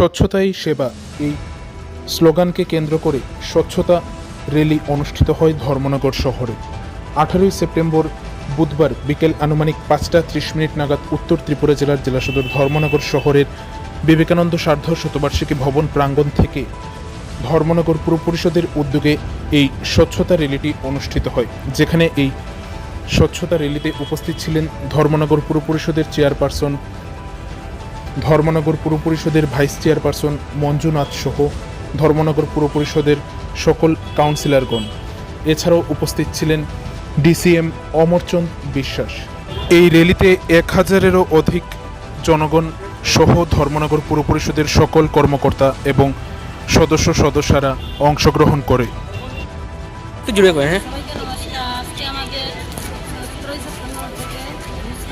স্বচ্ছতাই সেবা। এই স্লোগানকে কেন্দ্র করে স্বচ্ছতা র্যালি অনুষ্ঠিত হয় ধর্মনগর শহরে। আঠারোই সেপ্টেম্বর বুধবার বিকেল আনুমানিক পাঁচটা ত্রিশ মিনিট নাগাদ উত্তর ত্রিপুরা জেলার জেলা সদর ধর্মনগর শহরের বিবেকানন্দ সার্ধ শতবার্ষিকী ভবন প্রাঙ্গণ থেকে ধর্মনগর পুর পরিষদের উদ্যোগে এই স্বচ্ছতা র্যালিটি অনুষ্ঠিত হয়, যেখানে এই স্বচ্ছতা র্যালিতে উপস্থিত ছিলেন ধর্মনগর পুর পরিষদের চেয়ারপারসন ধর্মনগর পুর পরিষদের ভাইস চেয়ারপারসন মঞ্জুনাথ সহ ধর্মনগর পুর পরিষদের সকল কাউন্সিলরগণ। এছাড়াও উপস্থিত ছিলেন ডিসিএম অমরচন্দ বিশ্বাস। এই র্যালিতে এক হাজারেরও অধিক জনগণ সহ ধর্মনগর পুর পরিষদের সকল কর্মকর্তা এবং সদস্য সদস্যরা অংশগ্রহণ করে।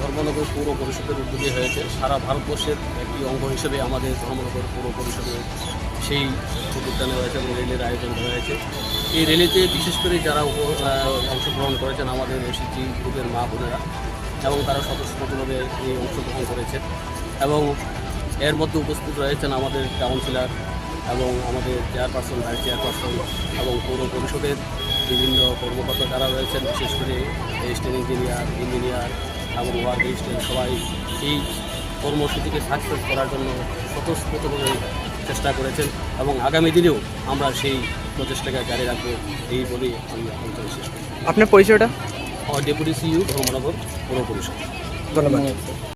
ধর্মনগর পৌর পরিষদের উদ্যোগে হয়েছে। সারা ভারতবর্ষের একটি অঙ্গ হিসেবে আমাদের ধর্মনগর পৌর পরিষদের সেই উদ্যোগটা নেওয়া হয়েছে এবং রেলের আয়োজন হয়েছে। এই র্যালিতে বিশেষ করে যারা অংশগ্রহণ করেছেন আমাদের এসিজি গ্রুপের মা বোনেরা এবং তারা স্বতঃস্ফূর্তভাবে এই অংশগ্রহণ করেছেন এবং এর মধ্যে উপস্থিত রয়েছেন আমাদের কাউন্সিলর এবং আমাদের চেয়ারপারসন, ভাইস চেয়ারপারসন এবং পৌর পরিষদের বিভিন্ন কর্মকর্তা যারা রয়েছেন, বিশেষ করে রেজিস্ট্রেন ইঞ্জিনিয়ার ইঞ্জিনিয়ার এবং ওয়ার্ড রেজিস্ট্রেন্ট সবাই এই কর্মসূচিকে সাকসেস করার জন্য স্বতঃস্ফূর্তভাবে চেষ্টা করেছেন এবং আগামী দিনেও আমরা সেই প্রচেষ্টাকে জারি রাখব এই বলেই আমি আলোচনা শেষ করি আপনার পরিচয়টা? ডেপুটি সিইউ ধর্মনগর পৌর পরিষদ। ধন্যবাদ।